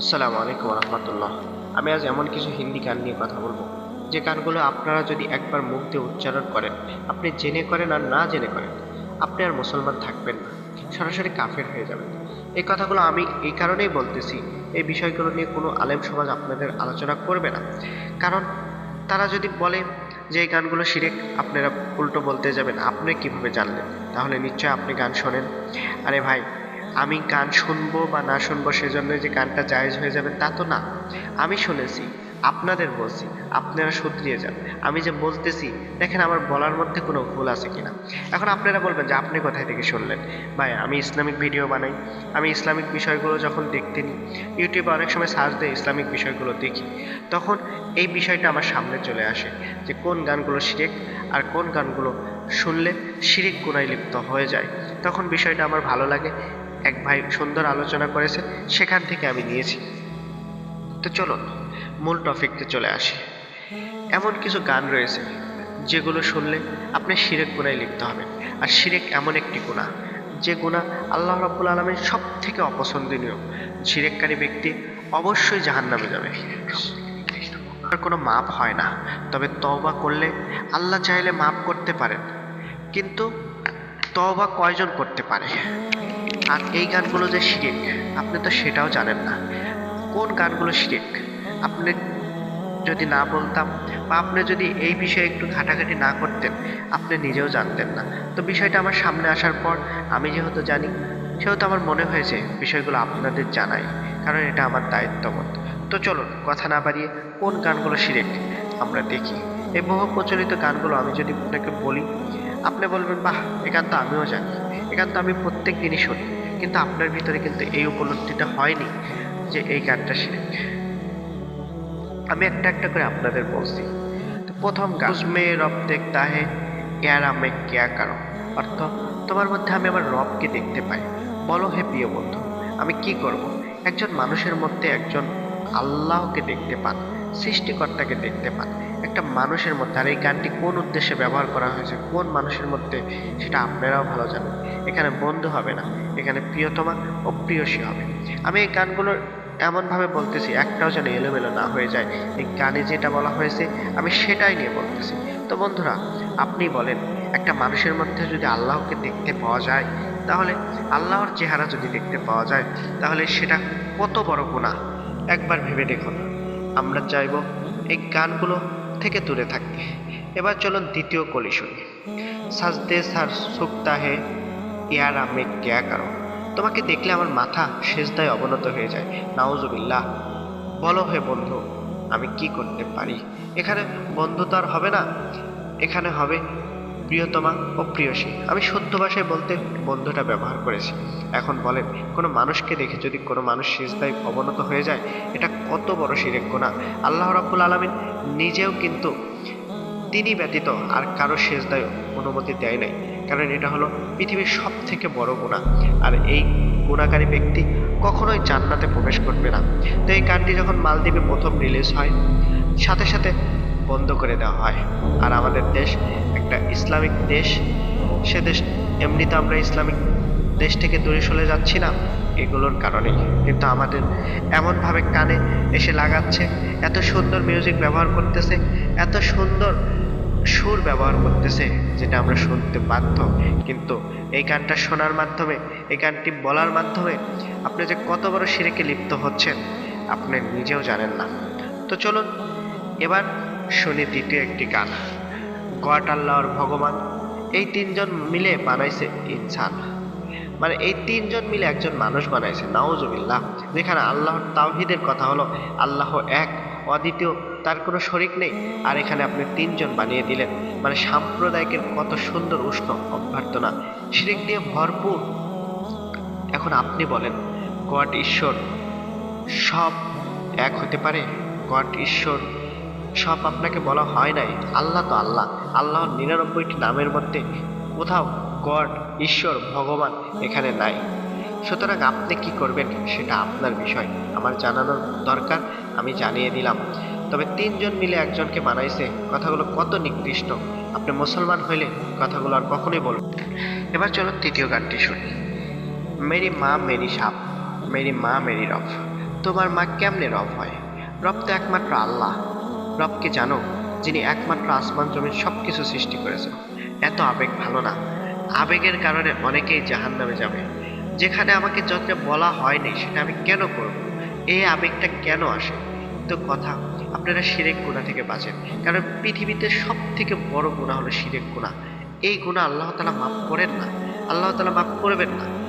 আসসালামু আলাইকুম রহমতুল্লাহ। আমি আজ এমন কিছু হিন্দি গান নিয়ে কথা বলব। যে গানগুলো আপনারা যদি একবার মুখ দিয়ে উচ্চারণ করেন, আপনি জেনে করেন আর না জেনে করেন, আপনি আর মুসলমান থাকবেন না, সরাসরি কাফের হয়ে যাবেন। এই কথাগুলো আমি এই কারণেই বলতেছি, এই বিষয়গুলো নিয়ে কোনো আলেম সমাজ আপনাদের আলোচনা করবে না। কারণ তারা যদি বলে যে এই গানগুলো শিরেক, আপনারা উল্টো বলতে যাবেন, আপনি কীভাবে জানলেন? তাহলে নিশ্চয় আপনি গান শোনেন। আরে ভাই আমি গান শুনব বা না শুনব সেজন্য যে গানটা জায়েজ হয়ে যাবে তা তো না। আমি শুনেছি, আপনাদের বলছি, আপনারা শুধরিয়ে যান। আমি যে বলতেছি, দেখেন আমার বলার মধ্যে কোনো ভুল আছে কিনা। এখন আপনারা বলবেন যে আপনি কোথায় থেকে শুনলেন? ভাই, আমি ইসলামিক ভিডিও বানাই। আমি ইসলামিক বিষয়গুলো যখন দেখতে নিই ইউটিউবে অনেক সময় সার্চ দিয়ে ইসলামিক বিষয়গুলো দেখি। তখন এই বিষয়টা আমার সামনে চলে আসে যে কোন গানগুলো শিরেক আর কোন গানগুলো শুনলে শিরিক গুণায় লিপ্ত হয়ে যায়। তখন বিষয়টা আমার ভালো লাগে। এক ভাই সুন্দর আলোচনা করেছে, সেখান থেকে আমি নিয়েছি। তো চলুন, মূল টপিকতে চলে আসি। এমন কিছু গান রয়েছে, যেগুলো শুনলে আপনি শিরেক গুণায় লিপ্ত হবেন। আর শিরেক এমন একটি গুণা, যে গুণা আল্লাহ রাব্বুল আলমের সব থেকে অপছন্দনীয়। শিরেককারী ব্যক্তি অবশ্যই জাহান্নামে যাবে। আর কোনো মাপ হয় না, তবে তওবা করলে আল্লাহ চাইলে মাপ করতে পারেন। কিন্তু তওবা কয়জন করতে পারে? আর এই গানগুলো যে শিরিক, আপনি তো সেটাও জানেন না। কোন গানগুলো শিরিক? আপনি যদি না বলতাম বা আপনি যদি এই বিষয়ে একটু ঘাটাঘাটি না করতেন, আপনি নিজেও জানতেন না। তো বিষয়টা আমার সামনে আসার পর আমি যেহেতু জানি, সেহেতু আমার মনে হয়েছে বিষয়গুলো আপনাদের জানাই, কারণ এটা আমার দায়িত্ববোধ। তো চলুন, কথা না বাড়িয়ে কোন গানগুলো শিরেক আমরা দেখি। এই বহু প্রচলিত গানগুলো আমি যদি আপনাকে বলি, আপনি বলবেন, বাহ, এ গান তো আমিও জানি। এ গান তো আমি প্রত্যেক দিনই শুনি। কিন্তু আপনার ভিতরে কিন্তু এই উপলব্ধিটা হয়নি যে এই গানটা শিরেক আমি একটা একটা করে আপনাদের বলছি। তো প্রথম গান রব দেখতা হে ইয়ার আমি কেয়া কারও? অর্থ তোমার মধ্যে আমি আমার রবকে দেখতে পাই। বলো হে প্রিয় বন্ধু আমি কি করব? একজন মানুষের মধ্যে একজন আল্লাহকে দেখতে পান সৃষ্টিকর্তাকে দেখতে পান। একটা মানুষের মধ্যে, আর এই গানটি কোন উদ্দেশ্যে ব্যবহার করা হয়েছে, কোন মানুষের মধ্যে, সেটা আপনারাও ভালো জানেন। এখানে বন্ধু হবে না, এখানে প্রিয়তমা ও প্রিয়সী হবে। আমি এই গানগুলোর এমনভাবে বলতেছি, একটাও যেন এলোমেলো না হয়ে যায়। এই গানে যেটা বলা হয়েছে, আমি সেটাই নিয়ে বলতেছি। তো বন্ধুরা, আপনি বলেন, একটা মানুষের মধ্যে যদি আল্লাহকে দেখতে পাওয়া যায়, তাহলে আল্লাহর চেহারা যদি দেখতে পাওয়া যায়, তাহলে সেটা কত বড় গুণা একবার ভেবে দেখুন। আমরা চাইব এই গানগুলো থেকে দূরে থাকতে এবার চলুন দ্বিতীয় কলি শুনি। সাজদে সার সুক্তা হে ইয়ার আমি কেয়া কারও তোমাকে দেখলে আমার মাথা সেজদায় অবনত হয়ে যায়। নাউজুবিল্লাহ। বলো হে বন্ধু, আমি কি করতে পারি? এখানে বন্ধু তো আর হবে না। এখানে হবে প্রিয়তমা ও প্রিয়সী। আমি শুদ্ধ ভাষায় বলতে বন্ধুটা ব্যবহার করেছি। এখন বলেন, কোনো মানুষকে দেখে যদি কোনো মানুষ সেজদায় অবনত হয়ে যায়, এটা কত বড় শিরেক গোনা আল্লাহ রাব্বুল আলমিন নিজেও কিন্তু তিনি ব্যতীত আর কারও সেজদায় অনুমতি দেয় নাই। কারণ এটা হলো পৃথিবীর সব থেকে বড় গুণা আর এই গুণাকারী ব্যক্তি কখনোই জান্নাতে প্রবেশ করবে না। তো এই গানটি যখন মালদ্বীপে প্রথম রিলিজ হয়, সাথে সাথে বন্ধ করে দেওয়া হয়। আর আমাদের দেশ একটা ইসলামিক দেশ, সে দেশ এমনিতে আমরা ইসলামিক দেশ থেকে দূরে সরে যাচ্ছি না এগুলোর কারণেই কিন্তু আমাদের এমনভাবে কানে এসে লাগাচ্ছে, এত সুন্দর মিউজিক ব্যবহার করতেছে, এত সুন্দর সুর ব্যবহার করতেছে, যেটা আমরা শুনতে বাধ্য। কিন্তু এই গানটা শোনার মাধ্যমে, এই গানটি বলার মাধ্যমে আপনি যে কত বড় সিরেকে লিপ্ত হচ্ছেন, আপনি নিজেও জানেন না। তো চলুন, এবার শুনি দ্বিতীয় একটি গান। গড আল্লাহর ভগবান, এই তিনজন মিলে বানাইছে ইনসান। মানে এই তিনজন মিলে একজন মানুষ বানাইছে নাওজুবিল্লাহ যেখানে আল্লাহর তাওহিদের কথা হলো আল্লাহ এক, অদ্বিতীয়, তার কোনো শরিক নেই। আর এখানে আপনি তিনজন বানিয়ে দিলেন। মানে সাম্প্রদায়িকের কত সুন্দর উষ্ণ অভ্যর্থনা। শিরিক দিয়ে ভরপুর। এখন আপনি বলেন, গড ঈশ্বর সব এক হতে পারে? গড ঈশ্বর সব আপনাকে বলা হয় নাই? আল্লাহ তো আল্লাহ। আল্লাহর নিরানব্বইটি নামের মধ্যে কোথাও গড, ঈশ্বর, ভগবান এখানে নাই। সুতরাং আপনি কি করবেন সেটা আপনার বিষয়। আমার জানানোর দরকার, আমি জানিয়ে দিলাম। তবে তিনজন মিলে একজনকে বানাইছে, কথাগুলো কত নিকৃষ্ট। আপনি মুসলমান হইলে কথাগুলো আর কখনোই বলবেন এবার চলো তৃতীয় গানটি শুনি। মেরি মা, মেরি সাপ, মেরি মা, মেরি রফ তোমার মা কেমনে রব হয়? রব তো একমাত্র আল্লাহ। রবকে জানো, যিনি একমাত্র আসমান জমির সব কিছু সৃষ্টি করেছেন। এত আবেগ ভালো না। আবেগের কারণে অনেকেই জাহান নামে যাবে। যেখানে আমাকে যতটা বলা হয়নি, সেটা আমি কেন করব? এই আবেগটা কেন আসে? তো কথা, আপনারা সিরেক গুণা থেকে বাঁচেন। কারণ পৃথিবীতে সব থেকে বড় গুণা হলো সিরেক গুণা এই গুণা আল্লাহ তালা মাফ করেন না। আল্লাহ তালা মাফ করবেন না।